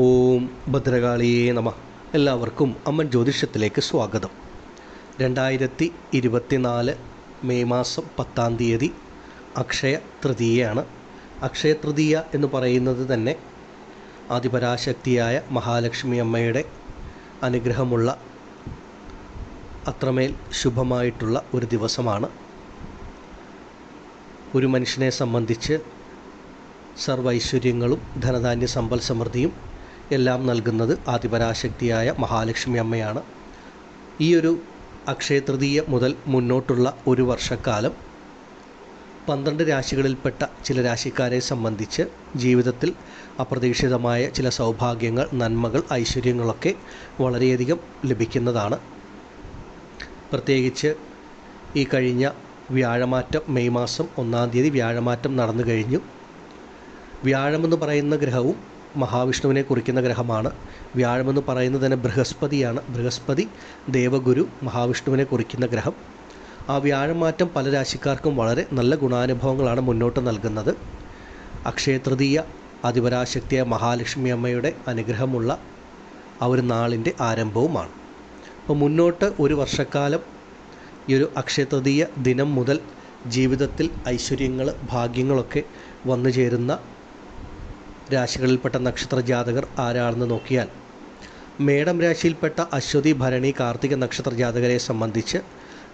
ഓം ഭദ്രകാളിയേ നമ. എല്ലാവർക്കും അമ്മൻ ജ്യോതിഷത്തിലേക്ക് സ്വാഗതം. രണ്ടായിരത്തി ഇരുപത്തിനാല് മെയ് മാസം പത്താം തീയതി അക്ഷയ തൃതീയയാണ്. അക്ഷയ തൃതീയ എന്ന് പറയുന്നത് തന്നെ ആദിപരാശക്തിയായ മഹാലക്ഷ്മി അമ്മയുടെ അനുഗ്രഹമുള്ള അത്രമേൽ ശുഭമായിട്ടുള്ള ഒരു ദിവസമാണ്. ഒരു മനുഷ്യനെ സംബന്ധിച്ച് സർവൈശ്വര്യങ്ങളും ധനധാന്യ സമ്പൽ സമൃദ്ധിയും എല്ലാം നൽകുന്നത് ആദിപരാശക്തിയായ മഹാലക്ഷ്മി അമ്മയാണ്. ഈ ഒരു അക്ഷയതൃതീയ മുതൽ മുന്നോട്ടുള്ള ഒരു വർഷക്കാലം പന്ത്രണ്ട് രാശികളിൽപ്പെട്ട ചില രാശിക്കാരെ സംബന്ധിച്ച് ജീവിതത്തിൽ അപ്രതീക്ഷിതമായ ചില സൗഭാഗ്യങ്ങൾ നന്മകൾ ഐശ്വര്യങ്ങളൊക്കെ വളരെയധികം ലഭിക്കുന്നതാണ്. പ്രത്യേകിച്ച് ഈ കഴിഞ്ഞ വ്യാഴമാറ്റം മെയ് മാസം ഒന്നാം തീയതി വ്യാഴമാറ്റം നടന്നു കഴിഞ്ഞു. വ്യാഴമെന്ന് പറയുന്ന ഗ്രഹവും മഹാവിഷ്ണുവിനെ കുറിക്കുന്ന ഗ്രഹമാണ്. വ്യാഴമെന്ന് പറയുന്നത് തന്നെ ബൃഹസ്പതിയാണ്. ബൃഹസ്പതി ദേവഗുരു മഹാവിഷ്ണുവിനെ കുറിക്കുന്ന ഗ്രഹം. ആ വ്യാഴമാറ്റം പല രാശിക്കാർക്കും വളരെ നല്ല ഗുണാനുഭവങ്ങളാണ് മുന്നോട്ട് നൽകുന്നത്. അക്ഷയതൃതീയ അതിപരാശക്തിയായ മഹാലക്ഷ്മി അമ്മയുടെ അനുഗ്രഹമുള്ള ആ ഒരു നാളിന്റെ ആരംഭവുമാണ്. അപ്പോൾ മുന്നോട്ട് ഒരു വർഷക്കാലം ഈ ഒരു അക്ഷയതൃതീയ ദിനം മുതൽ ജീവിതത്തിൽ ഐശ്വര്യങ്ങൾ ഭാഗ്യങ്ങളൊക്കെ വന്നു ചേരുന്ന രാശികളിൽപ്പെട്ട നക്ഷത്ര ജാതകർ ആരാണെന്ന് നോക്കിയാൽ മേടം രാശിയിൽപ്പെട്ട അശ്വതി ഭരണി കാർത്തിക നക്ഷത്ര ജാതകരെ സംബന്ധിച്ച്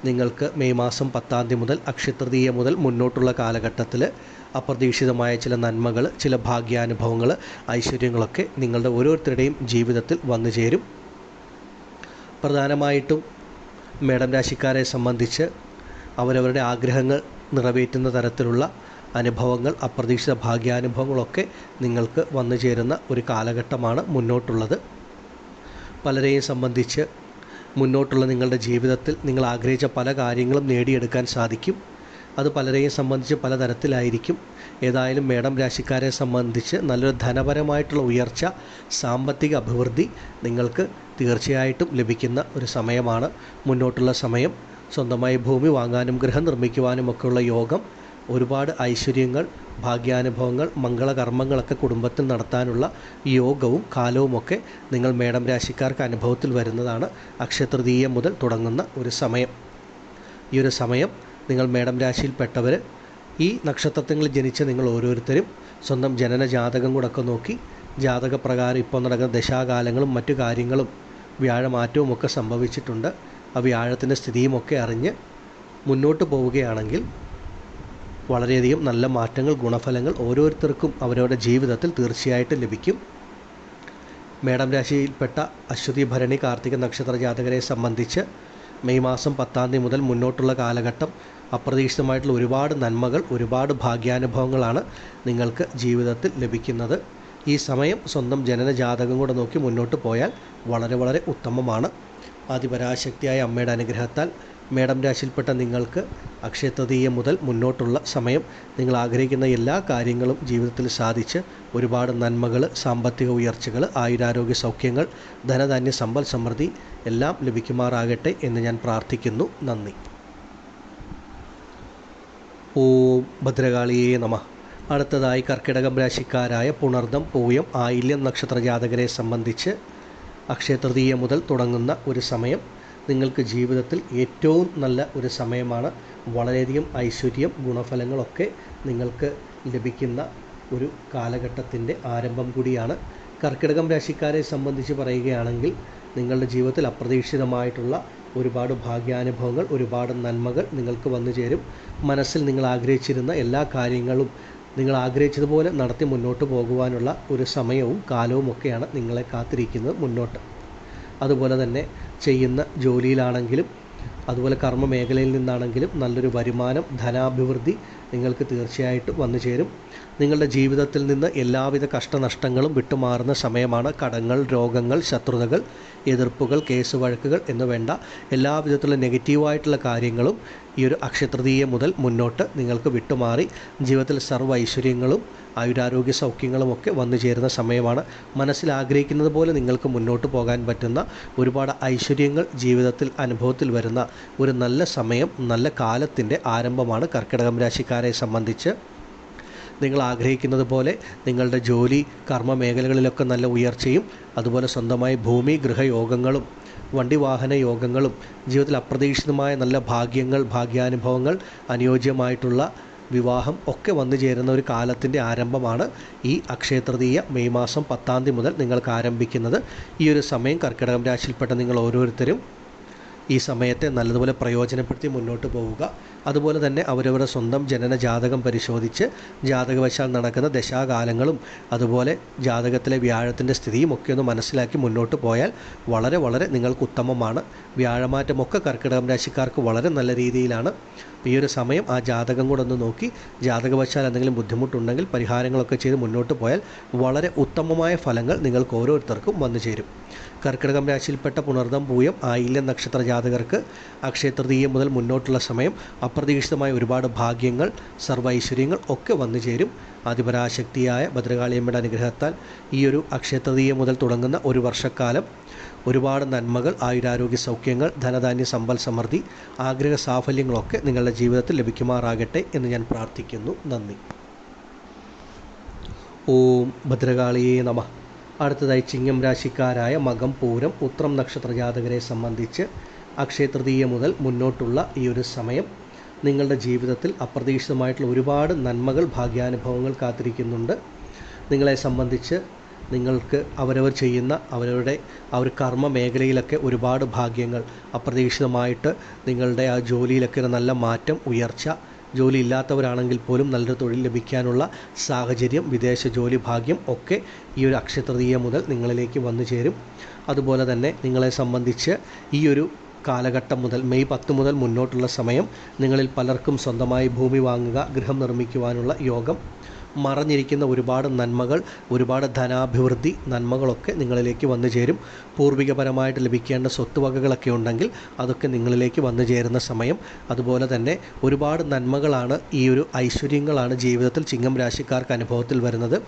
നിങ്ങൾക്ക് മെയ് മാസം പത്താം തീയതി മുതൽ അക്ഷയതൃതീയ മുതൽ മുന്നോട്ടുള്ള കാലഘട്ടത്തിൽ അപ്രതീക്ഷിതമായ ചില നന്മകൾ ചില ഭാഗ്യാനുഭവങ്ങൾ ഐശ്വര്യങ്ങളൊക്കെ നിങ്ങളുടെ ഓരോരുത്തരുടെയും ജീവിതത്തിൽ വന്നു ചേരും. പ്രധാനമായിട്ടും മേടം രാശിക്കാരെ സംബന്ധിച്ച് അവരവരുടെ ആഗ്രഹങ്ങൾ നിറവേറ്റുന്ന തരത്തിലുള്ള അനുഭവങ്ങൾ അപ്രതീക്ഷിത ഭാഗ്യാനുഭവങ്ങളൊക്കെ നിങ്ങൾക്ക് വന്നു ചേരുന്ന ഒരു കാലഘട്ടമാണ് മുന്നോട്ടുള്ളത്. പലരെയും സംബന്ധിച്ച് മുന്നോട്ടുള്ള നിങ്ങളുടെ ജീവിതത്തിൽ നിങ്ങൾ ആഗ്രഹിച്ച പല കാര്യങ്ങളും നേടിയെടുക്കാൻ സാധിക്കും. അത് പലരെയും സംബന്ധിച്ച് പലതരത്തിലായിരിക്കും. ഏതായാലും മേടം രാശിക്കാരെ സംബന്ധിച്ച് നല്ലൊരു ധനപരമായിട്ടുള്ള ഉയർച്ച സാമ്പത്തിക അഭിവൃദ്ധി നിങ്ങൾക്ക് തീർച്ചയായിട്ടും ലഭിക്കുന്ന ഒരു സമയമാണ് മുന്നോട്ടുള്ള സമയം. സ്വന്തമായി ഭൂമി വാങ്ങാനും ഗൃഹം നിർമ്മിക്കുവാനും ഒക്കെയുള്ള യോഗം ഒരുപാട് ഐശ്വര്യങ്ങൾ ഭാഗ്യാനുഭവങ്ങൾ മംഗളകർമ്മങ്ങളൊക്കെ കുടുംബത്തിൽ നടത്താനുള്ള യോഗവും കാലവുമൊക്കെ നിങ്ങൾ മേടം രാശിക്കാർക്ക് അനുഭവത്തിൽ വരുന്നതാണ് അക്ഷയതൃതീയം മുതൽ തുടങ്ങുന്ന ഒരു സമയം. ഈ ഒരു സമയം നിങ്ങൾ മേടം രാശിയിൽപ്പെട്ടവർ ഈ നക്ഷത്രത്തിൽ ജനിച്ച നിങ്ങൾ ഓരോരുത്തരും സ്വന്തം ജനന ജാതകം കൂടെ ഒക്കെ നോക്കി ജാതകപ്രകാരം ഇപ്പോൾ നടക്കുന്ന ദശാകാലങ്ങളും മറ്റു കാര്യങ്ങളും വ്യാഴമാറ്റവും ഒക്കെ സംഭവിച്ചിട്ടുണ്ട്. ആ വ്യാഴത്തിന്റെ സ്ഥിതിയുമൊക്കെ അറിഞ്ഞ് മുന്നോട്ട് പോവുകയാണെങ്കിൽ വളരെയധികം നല്ല മാറ്റങ്ങൾ ഗുണഫലങ്ങൾ ഓരോരുത്തർക്കും അവരവരുടെ ജീവിതത്തിൽ തീർച്ചയായിട്ടും ലഭിക്കും. മേടം രാശിയിൽപ്പെട്ട അശ്വതി ഭരണി കാർത്തിക നക്ഷത്ര ജാതകരെ സംബന്ധിച്ച് മെയ് മാസം പത്താം തീയതി മുതൽ മുന്നോട്ടുള്ള കാലഘട്ടം അപ്രതീക്ഷിതമായിട്ടുള്ള ഒരുപാട് നന്മകൾ ഒരുപാട് ഭാഗ്യാനുഭവങ്ങളാണ് നിങ്ങൾക്ക് ജീവിതത്തിൽ ലഭിക്കുന്നത്. ഈ സമയം സ്വന്തം ജനന ജാതകം കൂടെ നോക്കി മുന്നോട്ട് പോയാൽ വളരെ വളരെ ഉത്തമമാണ്. ആദിപരാശക്തിയായ അമ്മയുടെ അനുഗ്രഹത്താൽ മേടം രാശിയിൽപ്പെട്ട നിങ്ങൾക്ക് അക്ഷയതൃതീയ മുതൽ മുന്നോട്ടുള്ള സമയം നിങ്ങൾ ആഗ്രഹിക്കുന്ന എല്ലാ കാര്യങ്ങളും ജീവിതത്തിൽ സാധിച്ച് ഒരുപാട് നന്മകൾ സാമ്പത്തിക ഉയർച്ചകൾ ആയുരാരോഗ്യ സൗഖ്യങ്ങൾ ധനധാന്യ സമ്പൽ സമൃദ്ധി എല്ലാം ലഭിക്കുമാറാകട്ടെ എന്ന് ഞാൻ പ്രാർത്ഥിക്കുന്നു. നന്ദി. ഓം ഭദ്രകാളിയേ നമ. അടുത്തതായി കർക്കിടകം രാശിക്കാരായ പുണർദം പൂയം ആയില്യം നക്ഷത്ര ജാതകരെ സംബന്ധിച്ച് അക്ഷയതൃതീയ മുതൽ തുടങ്ങുന്ന ഒരു സമയം നിങ്ങൾക്ക് ജീവിതത്തിൽ ഏറ്റവും നല്ല ഒരു സമയമാണ്. വളരെയധികം ഐശ്വര്യം ഗുണഫലങ്ങളൊക്കെ നിങ്ങൾക്ക് ലഭിക്കുന്ന ഒരു കാലഘട്ടത്തിന്റെ ആരംഭം കൂടിയാണ്. കർക്കിടകം രാശിക്കാരെ സംബന്ധിച്ച് പറയുകയാണെങ്കിൽ നിങ്ങളുടെ ജീവിതത്തിൽ അപ്രതീക്ഷിതമായിട്ടുള്ള ഒരുപാട് ഭാഗ്യാനുഭവങ്ങൾ ഒരുപാട് നന്മകൾ നിങ്ങൾക്ക് വന്നു ചേരും. മനസ്സിൽ നിങ്ങൾ ആഗ്രഹിച്ചിരുന്ന എല്ലാ കാര്യങ്ങളും നിങ്ങൾ ആഗ്രഹിച്ചതുപോലെ നടത്തി മുന്നോട്ട് പോകുവാനുള്ള ഒരു സമയവും കാലവും ഒക്കെയാണ് നിങ്ങളെ കാത്തിരിക്കുന്നത് മുന്നോട്ട്. അതുപോലെ തന്നെ ചെയ്യുന്ന ജോലിയിലാണെങ്കിലും അതുപോലെ കർമ്മ മേഖലയിൽ നിന്നാണെങ്കിലും നല്ലൊരു വരുമാനം ധനാഭിവൃദ്ധി നിങ്ങൾക്ക് തീർച്ചയായിട്ടും വന്നു ചേരും നിങ്ങളുടെ ജീവിതത്തിൽ നിന്ന് എല്ലാവിധ കഷ്ടനഷ്ടങ്ങളും വിട്ടുമാറുന്ന സമയമാണ് കടങ്ങൾ രോഗങ്ങൾ ശത്രുതകൾ എതിർപ്പുകൾ കേസ് വഴക്കുകൾ എന്ന് വേണ്ട എല്ലാവിധത്തിലുള്ള നെഗറ്റീവായിട്ടുള്ള കാര്യങ്ങളും ഈ ഒരു അക്ഷയതൃതീയ മുതൽ മുന്നോട്ട് നിങ്ങൾക്ക് വിട്ടുമാറി ജീവിതത്തിൽ സർവ ഐശ്വര്യങ്ങളും ആയുരാരോഗ്യ സൗഖ്യങ്ങളും ഒക്കെ വന്നു ചേരുന്ന സമയമാണ്. മനസ്സിൽ ആഗ്രഹിക്കുന്നത് പോലെ നിങ്ങൾക്ക് മുന്നോട്ട് പോകാൻ പറ്റുന്ന ഒരുപാട് ഐശ്വര്യങ്ങൾ ജീവിതത്തിൽ അനുഭവത്തിൽ വരുന്ന ഒരു നല്ല സമയം നല്ല കാലത്തിന്റെ ആരംഭമാണ് കർക്കിടകം രാശിക്കാരെ സംബന്ധിച്ച്. നിങ്ങൾ ആഗ്രഹിക്കുന്നത് പോലെ നിങ്ങളുടെ ജോലി കർമ്മ മേഖലകളിലൊക്കെ നല്ല ഉയർച്ചയും അതുപോലെ സ്വന്തമായി ഭൂമി ഗൃഹയോഗങ്ങളും വണ്ടി വാഹന യോഗങ്ങളും ജീവിതത്തിൽ അപ്രതീക്ഷിതമായ നല്ല ഭാഗ്യങ്ങൾ ഭാഗ്യാനുഭവങ്ങൾ അനുയോജ്യമായിട്ടുള്ള വിവാഹം ഒക്കെ വന്നു ചേരുന്ന ഒരു കാലത്തിന്റെ ആരംഭമാണ് ഈ അക്ഷയ തൃതീയ മെയ് മാസം പത്താം തീയതി മുതൽ നിങ്ങൾക്ക് ആരംഭിക്കുന്നത്. ഈ ഒരു സമയം കർക്കിടകം രാശിയിൽപ്പെട്ട നിങ്ങൾ ഓരോരുത്തരും ഈ സമയത്തെ നല്ലതുപോലെ പ്രയോജനപ്പെടുത്തി മുന്നോട്ട് പോവുക. അതുപോലെ തന്നെ അവരവരുടെ സ്വന്തം ജനന ജാതകം പരിശോധിച്ച് ജാതകവശാൽ നടക്കുന്ന ദശാകാലങ്ങളും അതുപോലെ ജാതകത്തിലെ വ്യാഴത്തിന്റെ സ്ഥിതിയും ഒക്കെ ഒന്ന് മനസ്സിലാക്കി മുന്നോട്ട് പോയാൽ വളരെ വളരെ നിങ്ങൾക്ക് ഉത്തമമാണ്. വ്യാഴമാറ്റമൊക്കെ കർക്കിടകം രാശിക്കാർക്ക് വളരെ നല്ല രീതിയിലാണ്. ഈ ഒരു സമയം ആ ജാതകം കൂടെ ഒന്ന് നോക്കി ജാതകവശാൽ എന്തെങ്കിലും ബുദ്ധിമുട്ടുണ്ടെങ്കിൽ പരിഹാരങ്ങളൊക്കെ ചെയ്ത് മുന്നോട്ട് പോയാൽ വളരെ ഉത്തമമായ ഫലങ്ങൾ നിങ്ങൾക്ക് ഓരോരുത്തർക്കും വന്നു ചേരും. കർക്കിടകം രാശിയിൽപ്പെട്ട പുണർദം പൂയം ആയില്യ നക്ഷത്ര ജാതകർക്ക് അക്ഷയ തൃതീയ മുതൽ മുന്നോട്ടുള്ള സമയം അപ്രതീക്ഷിതമായ ഒരുപാട് ഭാഗ്യങ്ങൾ സർവൈശ്വര്യങ്ങൾ ഒക്കെ വന്നു ചേരും. ആദിപരാശക്തിയായ ഭദ്രകാളിയമ്മയുടെ അനുഗ്രഹത്താൽ ഈ ഒരു അക്ഷയ തൃതീയ മുതൽ തുടങ്ങുന്ന ഒരു വർഷക്കാലം ഒരുപാട് നന്മകൾ ആയുരാരോഗ്യ സൗഖ്യങ്ങൾ ധനധാന്യ സമ്പൽ സമൃദ്ധി ആഗ്രഹ സാഫല്യങ്ങളൊക്കെ നിങ്ങളുടെ ജീവിതത്തിൽ ലഭിക്കുമാറാകട്ടെ എന്ന് ഞാൻ പ്രാർത്ഥിക്കുന്നു. നന്ദി. ഓം ഭദ്രകാളിയേ നമ. അടുത്തതായി ചിങ്ങം രാശിക്കാരായ മകം പൂരം ഉത്രം നക്ഷത്ര ജാതകരെ സംബന്ധിച്ച് അക്ഷയ തൃതീയ മുതൽ മുന്നോട്ടുള്ള ഈ ഒരു സമയം നിങ്ങളുടെ ജീവിതത്തിൽ അപ്രതീക്ഷിതമായിട്ടുള്ള ഒരുപാട് നന്മകൾ ഭാഗ്യാനുഭവങ്ങൾ കാത്തിരിക്കുന്നുണ്ട്. നിങ്ങളെ സംബന്ധിച്ച് നിങ്ങൾക്ക് അവരവർ ചെയ്യുന്ന അവരവരുടെ ആ ഒരു കർമ്മ മേഖലയിലൊക്കെ ഒരുപാട് ഭാഗ്യങ്ങൾ. അപ്രതീക്ഷിതമായിട്ട് നിങ്ങളുടെ ആ ജോലിയിലൊക്കെ ഒരു നല്ല മാറ്റം ഉയർച്ച ജോലി ഇല്ലാത്തവരാണെങ്കിൽ പോലും നല്ലൊരു തൊഴിൽ ലഭിക്കാനുള്ള സാഹചര്യം വിദേശ ജോലി ഭാഗ്യം ഒക്കെ ഈ ഒരു അക്ഷയതൃതീയ മുതൽ നിങ്ങളിലേക്ക് വന്നു ചേരും. അതുപോലെ തന്നെ നിങ്ങളെ സംബന്ധിച്ച് ഈ ഒരു കാലഘട്ടം മുതൽ മെയ് പത്ത് മുതൽ മുന്നോട്ടുള്ള സമയം നിങ്ങളിൽ പലർക്കും സ്വന്തമായി ഭൂമി വാങ്ങുക ഗൃഹം നിർമ്മിക്കുവാനുള്ള യോഗം മറഞ്ഞിരിക്കുന്ന ഒരുപാട് നന്മകൾ ഒരുപാട് ധനാഭിവൃദ്ധി നന്മകളൊക്കെ നിങ്ങളിലേക്ക് വന്നു ചേരും. പൂർവികപരമായിട്ട് ലഭിക്കേണ്ട സ്വത്തുവകകളൊക്കെ ഉണ്ടെങ്കിൽ അതൊക്കെ നിങ്ങളിലേക്ക് വന്നു ചേരുന്ന സമയം. അതുപോലെ തന്നെ ഒരുപാട് നന്മകളാണ് ഈ ഒരു ഐശ്വര്യങ്ങളാണ് ജീവിതത്തിൽ ചിങ്ങം രാശിക്കാർക്ക് അനുഭവത്തിൽ വരുന്നത്.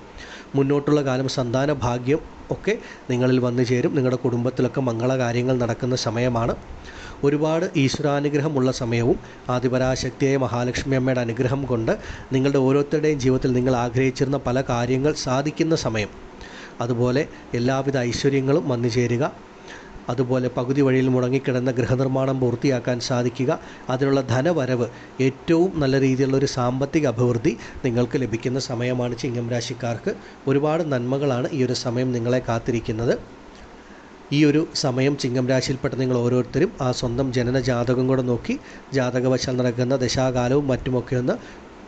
മുന്നോട്ടുള്ള കാലം സന്താന ഭാഗ്യം ഒക്കെ നിങ്ങളിൽ വന്നു ചേരും. നിങ്ങളുടെ കുടുംബത്തിലൊക്കെ മംഗളകാര്യങ്ങൾ നടക്കുന്ന സമയമാണ്. ഒരുപാട് ഈശ്വരാനുഗ്രഹമുള്ള സമയവും ആദിപരാശക്തിയായ മഹാലക്ഷ്മി അമ്മയുടെ അനുഗ്രഹം കൊണ്ട് നിങ്ങളുടെ ഓരോരുത്തരുടെയും ജീവിതത്തിൽ നിങ്ങൾ ആഗ്രഹിച്ചിരുന്ന പല കാര്യങ്ങൾ സാധിക്കുന്ന സമയം. അതുപോലെ എല്ലാവിധ ഐശ്വര്യങ്ങളും വന്നു ചേരുക. അതുപോലെ പകുതി വഴിയിൽ മുടങ്ങിക്കിടന്ന ഗൃഹനിർമ്മാണം പൂർത്തിയാക്കാൻ സാധിക്കുക. അതിനുള്ള ധനവരവ് ഏറ്റവും നല്ല രീതിയിലുള്ള ഒരു സാമ്പത്തിക അഭിവൃദ്ധി നിങ്ങൾക്ക് ലഭിക്കുന്ന സമയമാണ് ചിങ്ങം രാശിക്കാർക്ക്. ഒരുപാട് നന്മകളാണ് ഈ ഒരു സമയം നിങ്ങളെ കാത്തിരിക്കുന്നത്. ഈ ഒരു സമയം ചിങ്ങം രാശിയിൽപ്പെട്ട നിങ്ങൾ ഓരോരുത്തരും ആ സ്വന്തം ജനന ജാതകം കൂടെ നോക്കി ജാതകവശാൽ നടക്കുന്ന ദശാകാലവും മറ്റുമൊക്കെ ഒന്ന്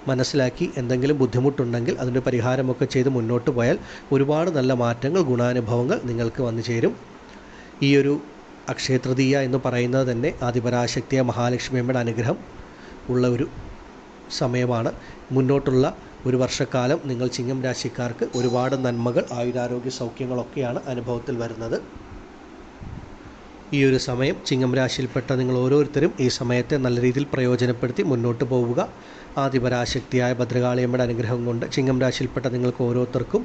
മനസ്സിലാക്കി എന്തെങ്കിലും ബുദ്ധിമുട്ടുണ്ടെങ്കിൽ അതിന്റെ പരിഹാരമൊക്കെ ചെയ്ത് മുന്നോട്ട് പോയാൽ ഒരുപാട് നല്ല മാറ്റങ്ങൾ ഗുണാനുഭവങ്ങൾ നിങ്ങൾക്ക് വന്നു ചേരും. ഈ ഒരു അക്ഷയതൃതീയ എന്ന് പറയുന്നത് തന്നെ ആദിപരാശക്തിയ മഹാലക്ഷ്മിയമ്മയുടെ അനുഗ്രഹം ഉള്ള ഒരു സമയമാണ്. മുന്നോട്ടുള്ള ഒരു വർഷക്കാലം നിങ്ങൾ ചിങ്ങം രാശിക്കാർക്ക് ഒരുപാട് നന്മകൾ ആയുരാരോഗ്യ സൗഖ്യങ്ങളൊക്കെയാണ് അനുഭവത്തിൽ വരുന്നത്. ഈ ഒരു സമയം ചിങ്ങം രാശിയിൽപ്പെട്ട നിങ്ങൾ ഓരോരുത്തരും ഈ സമയത്തെ നല്ല രീതിയിൽ പ്രയോജനപ്പെടുത്തി മുന്നോട്ട് പോവുക. ആദിപരാശക്തിയായ ഭദ്രകാളിയമ്മയുടെ അനുഗ്രഹം കൊണ്ട് ചിങ്ങം രാശിയിൽപ്പെട്ട നിങ്ങൾക്ക് ഓരോരുത്തർക്കും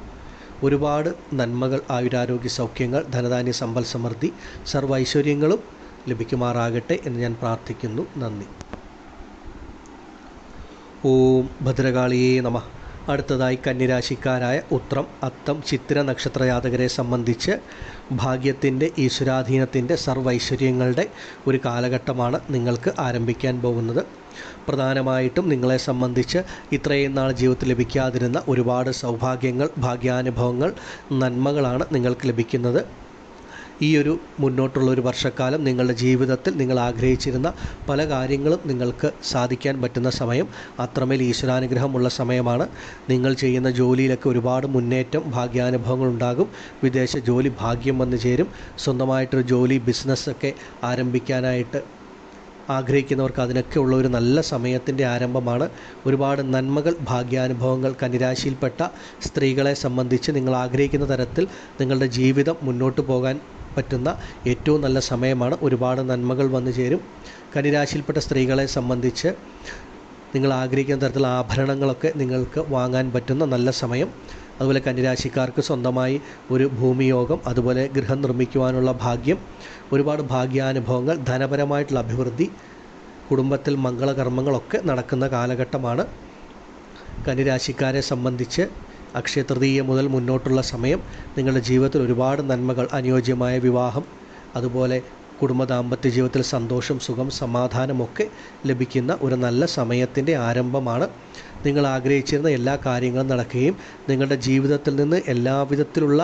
ഒരുപാട് നന്മകൾ ആയുരാരോഗ്യ സൗഖ്യങ്ങൾ ധനധാന്യ സമ്പൽ സമൃദ്ധി സർവ ഐശ്വര്യങ്ങളും ലഭിക്കുമാറാകട്ടെ എന്ന് ഞാൻ പ്രാർത്ഥിക്കുന്നു. നന്ദി. ഓം ഭദ്രകാളിയേ നമ. അടുത്തതായി കന്നിരാശിക്കാരായ ഉത്രം അത്തം ചിത്ര നക്ഷത്ര ജാതകരെ സംബന്ധിച്ച് ഭാഗ്യത്തിന്റെ ഈശ്വരാധീനത്തിന്റെ സർവൈശ്വര്യങ്ങളുടെ ഒരു കാലഘട്ടമാണ് നിങ്ങൾക്ക് ആരംഭിക്കാൻ പോകുന്നത്. പ്രധാനമായിട്ടും നിങ്ങളെ സംബന്ധിച്ച് ഇത്രയും നാൾ ജീവിതത്തിൽ ലഭിക്കാതിരുന്ന ഒരുപാട് സൗഭാഗ്യങ്ങൾ ഭാഗ്യാനുഭവങ്ങൾ നന്മകളാണ് നിങ്ങൾക്ക് ലഭിക്കുന്നത്. ഈ ഒരു മുന്നോട്ടുള്ള ഒരു വർഷക്കാലം നിങ്ങളുടെ ജീവിതത്തിൽ നിങ്ങൾ ആഗ്രഹിച്ചിരുന്ന പല കാര്യങ്ങളും നിങ്ങൾക്ക് സാധിക്കാൻ പറ്റുന്ന സമയം അത്രമേൽ ഈശ്വരാനുഗ്രഹമുള്ള സമയമാണ്. നിങ്ങൾ ചെയ്യുന്ന ജോലിയിലൊക്കെ ഒരുപാട് മുന്നേറ്റം ഭാഗ്യാനുഭവങ്ങൾ ഉണ്ടാകും. വിദേശ ജോലി ഭാഗ്യം വന്നു ചേരും. സ്വന്തമായിട്ടൊരു ജോലി ബിസിനസ്സൊക്കെ ആരംഭിക്കാനായിട്ട് ആഗ്രഹിക്കുന്നവർക്ക് അതിനൊക്കെ ഉള്ള ഒരു നല്ല സമയത്തിന്റെ ആരംഭമാണ്. ഒരുപാട് നന്മകൾ ഭാഗ്യാനുഭവങ്ങൾ കന്നിരാശിയിൽപ്പെട്ട സ്ത്രീകളെ സംബന്ധിച്ച് നിങ്ങൾ ആഗ്രഹിക്കുന്ന തരത്തിൽ നിങ്ങളുടെ ജീവിതം മുന്നോട്ട് പോകാൻ പറ്റുന്ന ഏറ്റവും നല്ല സമയമാണ്. ഒരുപാട് നന്മകൾ വന്നു ചേരും. കനിരാശിയിൽപ്പെട്ട സ്ത്രീകളെ സംബന്ധിച്ച് നിങ്ങൾ ആഗ്രഹിക്കുന്ന തരത്തിലുള്ള ആഭരണങ്ങളൊക്കെ നിങ്ങൾക്ക് വാങ്ങാൻ പറ്റുന്ന നല്ല സമയം. അതുപോലെ കന്യരാശിക്കാർക്ക് സ്വന്തമായി ഒരു ഭൂമിയോഗം അതുപോലെ ഗൃഹം നിർമ്മിക്കുവാനുള്ള ഭാഗ്യം ഒരുപാട് ഭാഗ്യാനുഭവങ്ങൾ ധനപരമായിട്ടുള്ള അഭിവൃദ്ധി കുടുംബത്തിൽ മംഗളകർമ്മങ്ങളൊക്കെ നടക്കുന്ന കാലഘട്ടമാണ്. കന്യരാശിക്കാരെ സംബന്ധിച്ച് അക്ഷയതൃതീയ മുതൽ മുന്നോട്ടുള്ള സമയം നിങ്ങളുടെ ജീവിതത്തിൽ ഒരുപാട് നന്മകൾ അനുയോജ്യമായ വിവാഹം അതുപോലെ കുടുംബ ദാമ്പത്യ ജീവിതത്തിൽ സന്തോഷം സുഖം സമാധാനമൊക്കെ ലഭിക്കുന്ന ഒരു നല്ല സമയത്തിന്റെ ആരംഭമാണ്. നിങ്ങൾ ആഗ്രഹിച്ചിരുന്ന എല്ലാ കാര്യങ്ങളും നടക്കുകയും നിങ്ങളുടെ ജീവിതത്തിൽ നിന്ന് എല്ലാവിധത്തിലുള്ള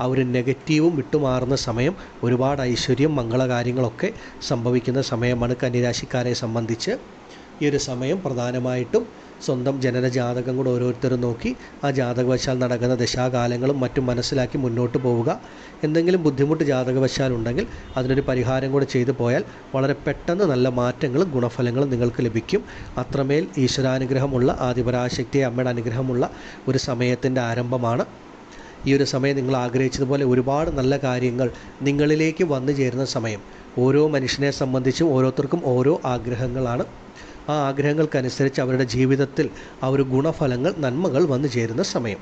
ആ ഒരു നെഗറ്റീവും വിട്ടുമാറുന്ന സമയം ഒരുപാട് ഐശ്വര്യം മംഗളകാര്യങ്ങളൊക്കെ സംഭവിക്കുന്ന സമയമാണ് കന്നിരാശിക്കാരെ സംബന്ധിച്ച്. ഈ ഒരു സമയം പ്രധാനമായിട്ടും സ്വന്തം ജനന ജാതകം കൂടെ ഓരോരുത്തരും നോക്കി ആ ജാതകവശാൽ നടക്കുന്ന ദശാകാലങ്ങളും മറ്റും മനസ്സിലാക്കി മുന്നോട്ട് പോവുക. എന്തെങ്കിലും ബുദ്ധിമുട്ട് ജാതകവശാൽ ഉണ്ടെങ്കിൽ അതിനൊരു പരിഹാരം കൂടെ ചെയ്തു പോയാൽ വളരെ പെട്ടെന്ന് നല്ല മാറ്റങ്ങളും ഗുണഫലങ്ങളും നിങ്ങൾക്ക് ലഭിക്കും. അത്രമേൽ ഈശ്വരാനുഗ്രഹമുള്ള ആദിപരാശക്തിയെ അമ്മയുടെ അനുഗ്രഹമുള്ള ഒരു സമയത്തിന്റെ ആരംഭമാണ്. ഈ ഒരു സമയം നിങ്ങൾ ആഗ്രഹിച്ചതുപോലെ ഒരുപാട് നല്ല കാര്യങ്ങൾ നിങ്ങളിലേക്ക് വന്നു ചേരുന്ന സമയം. ഓരോ മനുഷ്യനെ സംബന്ധിച്ചും ഓരോരുത്തർക്കും ഓരോ ആഗ്രഹങ്ങളാണ്. ആ ആഗ്രഹങ്ങൾക്കനുസരിച്ച് അവരുടെ ജീവിതത്തിൽ ആ ഒരു ഗുണഫലങ്ങൾ നന്മകൾ വന്നു ചേരുന്ന സമയം.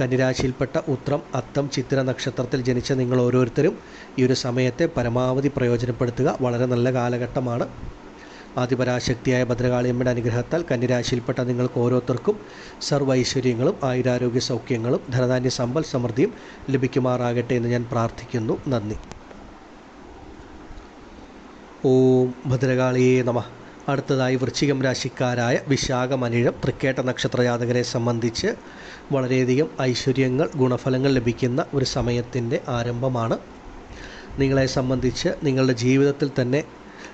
കന്നിരാശിയിൽപ്പെട്ട ഉത്രം അത്തം ചിത്ര നക്ഷത്രത്തിൽ ജനിച്ച നിങ്ങൾ ഓരോരുത്തരും ഈ ഒരു സമയത്തെ പരമാവധി പ്രയോജനപ്പെടുത്തുക. വളരെ നല്ല കാലഘട്ടമാണ്. ആദിപരാശക്തിയായ ഭദ്രകാളിയമ്മയുടെ അനുഗ്രഹത്താൽ കന്നിരാശിയിൽപ്പെട്ട നിങ്ങൾക്ക് ഓരോരുത്തർക്കും സർവൈശ്വര്യങ്ങളും ആയുരാരോഗ്യ സൗഖ്യങ്ങളും ധനധാന്യ സമ്പൽ സമൃദ്ധിയും ലഭിക്കുമാറാകട്ടെ എന്ന് ഞാൻ പ്രാർത്ഥിക്കുന്നു. നന്ദി. ഓം ഭദ്രകാളിയേ നമ. അടുത്തതായി വൃശ്ചികം രാശിക്കാരായ വിശാഖമനിഴം തൃക്കേട്ട നക്ഷത്ര ജാതകരെ സംബന്ധിച്ച് വളരെയധികം ഐശ്വര്യങ്ങൾ ഗുണഫലങ്ങൾ ലഭിക്കുന്ന ഒരു സമയത്തിന്റെ ആരംഭമാണ്. നിങ്ങളെ സംബന്ധിച്ച് നിങ്ങളുടെ ജീവിതത്തിൽ തന്നെ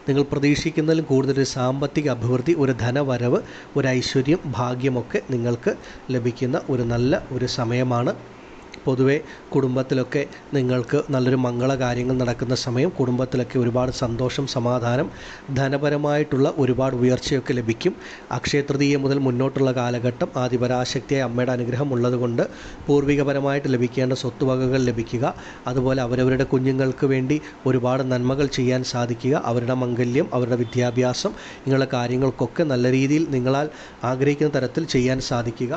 നിങ്ങൾ പ്രതീക്ഷിക്കുന്നതിലും കൂടുതൽ സാമ്പത്തിക അഭിവൃദ്ധി ഒരു ധനവരവ് ഒരു ഐശ്വര്യം ഭാഗ്യമൊക്കെ നിങ്ങൾക്ക് ലഭിക്കുന്ന ഒരു നല്ല ഒരു സമയമാണ്. പൊതുവെ കുടുംബത്തിലൊക്കെ നിങ്ങൾക്ക് നല്ലൊരു മംഗള കാര്യങ്ങൾ നടക്കുന്ന സമയം കുടുംബത്തിലൊക്കെ ഒരുപാട് സന്തോഷം സമാധാനം ധനപരമായിട്ടുള്ള ഒരുപാട് ഉയർച്ചയൊക്കെ ലഭിക്കും. അക്ഷയതൃതീയ മുതൽ മുന്നോട്ടുള്ള കാലഘട്ടം ആദിപരാശക്തിയായ അമ്മയുടെ അനുഗ്രഹം ഉള്ളതുകൊണ്ട് പൂർവികപരമായിട്ട് ലഭിക്കേണ്ട സ്വത്തുവകകൾ ലഭിക്കുക. അതുപോലെ അവരവരുടെ കുഞ്ഞുങ്ങൾക്ക് വേണ്ടി ഒരുപാട് നന്മകൾ ചെയ്യാൻ സാധിക്കുക. അവരുടെ മംഗല്യം അവരുടെ വിദ്യാഭ്യാസം ഇങ്ങനെയുള്ള കാര്യങ്ങൾക്കൊക്കെ നല്ല രീതിയിൽ നിങ്ങളാൽ ആഗ്രഹിക്കുന്ന തരത്തിൽ ചെയ്യാൻ സാധിക്കുക.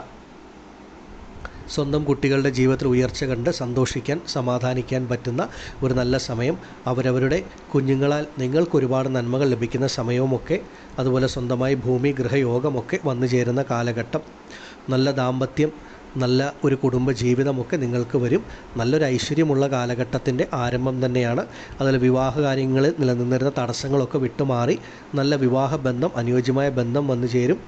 സ്വന്തം കുട്ടികളുടെ ജീവിതത്തിൽ ഉയർച്ച കണ്ട് സന്തോഷിക്കാൻ സമാധാനിക്കാൻ പറ്റുന്ന ഒരു നല്ല സമയം അവരവരുടെ കുഞ്ഞുങ്ങളാൽ നിങ്ങൾക്ക് ഒരുപാട് നന്മകൾ ലഭിക്കുന്ന സമയവുമൊക്കെ അതുപോലെ സ്വന്തമായി ഭൂമി ഗൃഹയോഗമൊക്കെ വന്നു ചേരുന്ന കാലഘട്ടം. നല്ല ദാമ്പത്യം നല്ല ഒരു കുടുംബ ജീവിതമൊക്കെ നിങ്ങൾക്ക് വരും. നല്ലൊരു ഐശ്വര്യമുള്ള കാലഘട്ടത്തിന്റെ ആരംഭം തന്നെയാണ്. അതിൽ വിവാഹ കാര്യങ്ങളിൽ നിലനിന്നിരുന്ന തടസ്സങ്ങളൊക്കെ വിട്ടുമാറി നല്ല വിവാഹ ബന്ധം അനുയോജ്യമായ ബന്ധം വന്നു ചേരും.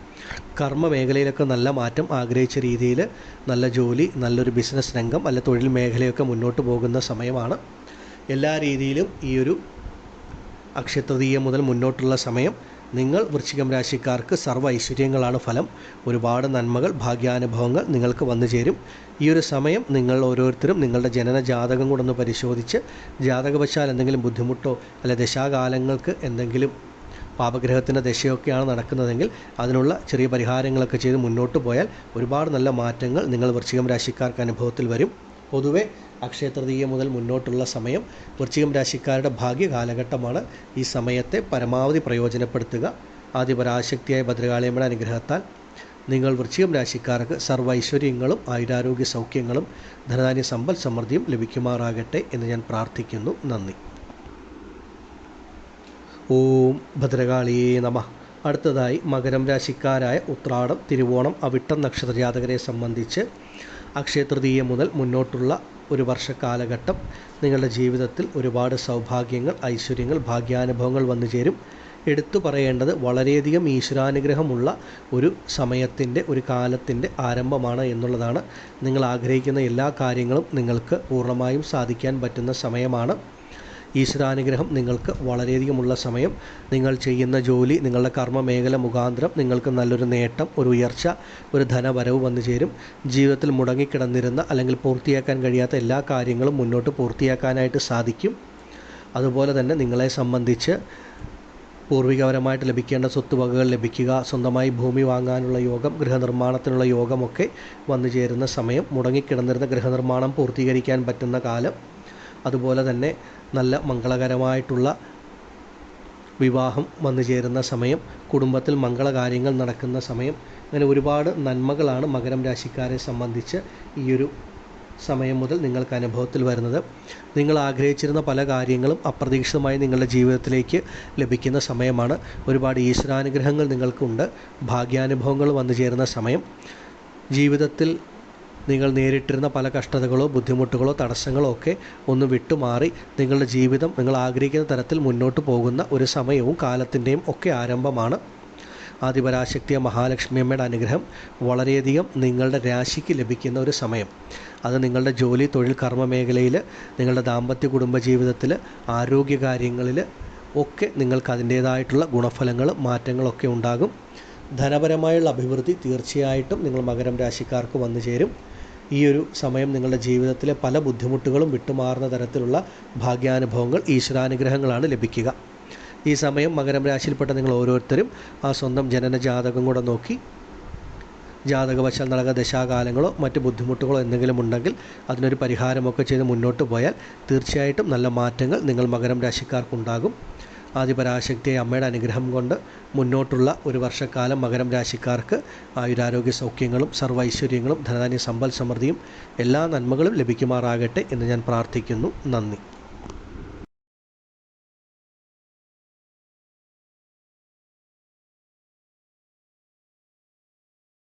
കർമ്മ മേഖലയിലൊക്കെ നല്ല മാറ്റം ആഗ്രഹിച്ച രീതിയിൽ നല്ല ജോലി നല്ലൊരു ബിസിനസ് രംഗം അല്ല തൊഴിൽ മേഖലയൊക്കെ മുന്നോട്ട് പോകുന്ന സമയമാണ്. എല്ലാ രീതിയിലും ഈ ഒരു അക്ഷയതൃതീയ മുതൽ മുന്നോട്ടുള്ള സമയം. നിങ്ങൾ വൃശ്ചികം രാശിക്കാർക്ക് സർവ ഐശ്വര്യങ്ങളാണ് ഫലം. ഒരുപാട് നന്മകൾ ഭാഗ്യാനുഭവങ്ങൾ നിങ്ങൾക്ക് വന്നു ചേരും. ഈ ഒരു സമയം നിങ്ങൾ ഓരോരുത്തരും നിങ്ങളുടെ ജനന ജാതകം കൂടെ ഒന്ന് പരിശോധിച്ച് ജാതകവശാൽ എന്തെങ്കിലും ബുദ്ധിമുട്ടോ അല്ലെ ദശാകാലങ്ങൾക്ക് എന്തെങ്കിലും പാപഗ്രഹത്തിന്റെ ദശയൊക്കെയാണ് നടക്കുന്നതെങ്കിൽ അതിനുള്ള ചെറിയ പരിഹാരങ്ങളൊക്കെ ചെയ്ത് മുന്നോട്ട് പോയാൽ ഒരുപാട് നല്ല മാറ്റങ്ങൾ നിങ്ങൾ വൃശ്ചികം രാശിക്കാർക്ക് അനുഭവത്തിൽ വരും. പൊതുവെ അക്ഷയതൃതീയ മുതൽ മുന്നോട്ടുള്ള സമയം വൃശ്ചികം രാശിക്കാരുടെ ഭാഗ്യ കാലഘട്ടമാണ് ഈ സമയത്തെ പരമാവധി പ്രയോജനപ്പെടുത്തുക. ആദിപരാശക്തിയായ ഭദ്രകാളിയമ്മയുടെ അനുഗ്രഹത്താൽ നിങ്ങൾ വൃശ്ചികം രാശിക്കാർക്ക് സർവൈശ്വര്യങ്ങളും ആയുരാരോഗ്യ സൗഖ്യങ്ങളും ധനധാന്യ സമ്പൽ സമൃദ്ധിയും ലഭിക്കുമാറാകട്ടെ എന്ന് ഞാൻ പ്രാർത്ഥിക്കുന്നു. നന്ദി. ഓം ഭദ്രകാളിയേ നമ. അടുത്തതായി മകരം രാശിക്കാരായ ഉത്രാടം തിരുവോണം അവിട്ടം നക്ഷത്ര ജാതകരെ സംബന്ധിച്ച് അക്ഷയതൃതീയ മുതൽ മുന്നോട്ടുള്ള ഒരു വർഷക്കാലഘട്ടം നിങ്ങളുടെ ജീവിതത്തിൽ ഒരുപാട് സൗഭാഗ്യങ്ങൾ ഐശ്വര്യങ്ങൾ ഭാഗ്യാനുഭവങ്ങൾ വന്നു ചേരും. എടുത്തു പറയേണ്ടത് വളരെയധികം ഈശ്വരാനുഗ്രഹമുള്ള ഒരു സമയത്തിന്റെ ഒരു കാലത്തിന്റെ ആരംഭമാണ് എന്നുള്ളതാണ്. നിങ്ങൾ ആഗ്രഹിക്കുന്ന എല്ലാ കാര്യങ്ങളും നിങ്ങൾക്ക് പൂർണമായും സാധിക്കാൻ പറ്റുന്ന സമയമാണ്. ഈശ്വരാനുഗ്രഹം നിങ്ങൾക്ക് വളരെയധികമുള്ള സമയം. നിങ്ങൾ ചെയ്യുന്ന ജോലി നിങ്ങളുടെ കർമ്മ മേഖല മുഖാന്തരം നിങ്ങൾക്ക് നല്ലൊരു നേട്ടം ഒരു ഉയർച്ച ഒരു ധനവരവ് വന്നു ചേരും. ജീവിതത്തിൽ മുടങ്ങിക്കിടന്നിരുന്ന അല്ലെങ്കിൽ പൂർത്തിയാക്കാൻ കഴിയാത്ത എല്ലാ കാര്യങ്ങളും മുന്നോട്ട് പൂർത്തിയാക്കാനായിട്ട് സാധിക്കും. അതുപോലെ തന്നെ നിങ്ങളെ സംബന്ധിച്ച് പൂർവികപരമായിട്ട് ലഭിക്കേണ്ട സ്വത്തുവകകൾ ലഭിക്കുക സ്വന്തമായി ഭൂമി വാങ്ങാനുള്ള യോഗം ഗൃഹനിർമ്മാണത്തിനുള്ള യോഗമൊക്കെ വന്നു ചേരുന്ന സമയം മുടങ്ങിക്കിടന്നിരുന്ന ഗൃഹനിർമ്മാണം പൂർത്തീകരിക്കാൻ പറ്റുന്ന കാലം. അതുപോലെ തന്നെ നല്ല മംഗളകരമായിട്ടുള്ള വിവാഹം വന്നു ചേരുന്ന സമയം കുടുംബത്തിൽ മംഗളകാര്യങ്ങൾ നടക്കുന്ന സമയം അങ്ങനെ ഒരുപാട് നന്മകളാണ് മകരം രാശിക്കാരെ സംബന്ധിച്ച് ഈ ഒരു സമയം മുതൽ നിങ്ങൾക്ക് അനുഭവത്തിൽ വരുന്നത്. നിങ്ങൾ ആഗ്രഹിച്ചിരുന്ന പല കാര്യങ്ങളും അപ്രതീക്ഷിതമായി നിങ്ങളുടെ ജീവിതത്തിലേക്ക് ലഭിക്കുന്ന സമയമാണ്. ഒരുപാട് ഈശ്വരാനുഗ്രഹങ്ങൾ നിങ്ങൾക്കുണ്ട്. ഭാഗ്യാനുഭവങ്ങൾ വന്നു ചേരുന്ന സമയം. ജീവിതത്തിൽ നിങ്ങൾ നേരിട്ടിരുന്ന പല കഷ്ടതകളോ ബുദ്ധിമുട്ടുകളോ തടസ്സങ്ങളോ ഒക്കെ ഒന്ന് വിട്ടുമാറി നിങ്ങളുടെ ജീവിതം നിങ്ങൾ ആഗ്രഹിക്കുന്ന തരത്തിൽ മുന്നോട്ട് പോകുന്ന ഒരു സമയവും കാലത്തിന്റെയും ഒക്കെ ആരംഭമാണ്. ആദിപരാശക്തിയ മഹാലക്ഷ്മിയമ്മയുടെ അനുഗ്രഹം വളരെയധികം നിങ്ങളുടെ രാശിക്ക് ലഭിക്കുന്ന ഒരു സമയം. അത് നിങ്ങളുടെ ജോലി തൊഴിൽ കർമ്മ മേഖലയിൽ നിങ്ങളുടെ ദാമ്പത്യ കുടുംബ ജീവിതത്തിൽ ആരോഗ്യകാര്യങ്ങളിൽ ഒക്കെ നിങ്ങൾക്ക് അതിന്റേതായിട്ടുള്ള ഗുണഫലങ്ങൾ മാറ്റങ്ങളൊക്കെ ഉണ്ടാകും. ധനപരമായുള്ള അഭിവൃദ്ധി തീർച്ചയായിട്ടും നിങ്ങൾ മകരം രാശിക്കാർക്ക് വന്നു ചേരും. ഈ ഒരു സമയം നിങ്ങളുടെ ജീവിതത്തിലെ പല ബുദ്ധിമുട്ടുകളും വിട്ടുമാറുന്ന തരത്തിലുള്ള ഭാഗ്യാനുഭവങ്ങൾ ഈശ്വരാനുഗ്രഹങ്ങളാണ് ലഭിക്കുക. ഈ സമയം മകരം രാശിയിൽപ്പെട്ട നിങ്ങൾ ഓരോരുത്തരും ആ സ്വന്തം ജനന ജാതകം കൂടെ നോക്കി. ജാതകവശാൽ നടക്കുന്ന ദശാകാലങ്ങളോ മറ്റ് ബുദ്ധിമുട്ടുകളോ എന്തെങ്കിലും ഉണ്ടെങ്കിൽ അതിനൊരു പരിഹാരമൊക്കെ ചെയ്ത് മുന്നോട്ട് പോയാൽ തീർച്ചയായിട്ടും നല്ല മാറ്റങ്ങൾ നിങ്ങൾ മകരം രാശിക്കാർക്കുണ്ടാകും. ആദിപരാശക്തിയെ അമ്മയുടെ അനുഗ്രഹം കൊണ്ട് മുന്നോട്ടുള്ള ഒരു വർഷക്കാലം മകരം രാശിക്കാർക്ക് ആയുരാരോഗ്യ സൗഖ്യങ്ങളും സർവൈശ്വര്യങ്ങളും ധനധാന്യ സമ്പൽ സമൃദ്ധിയും എല്ലാ നന്മകളും ലഭിക്കുമാറാകട്ടെ എന്ന് ഞാൻ പ്രാർത്ഥിക്കുന്നു. നന്ദി.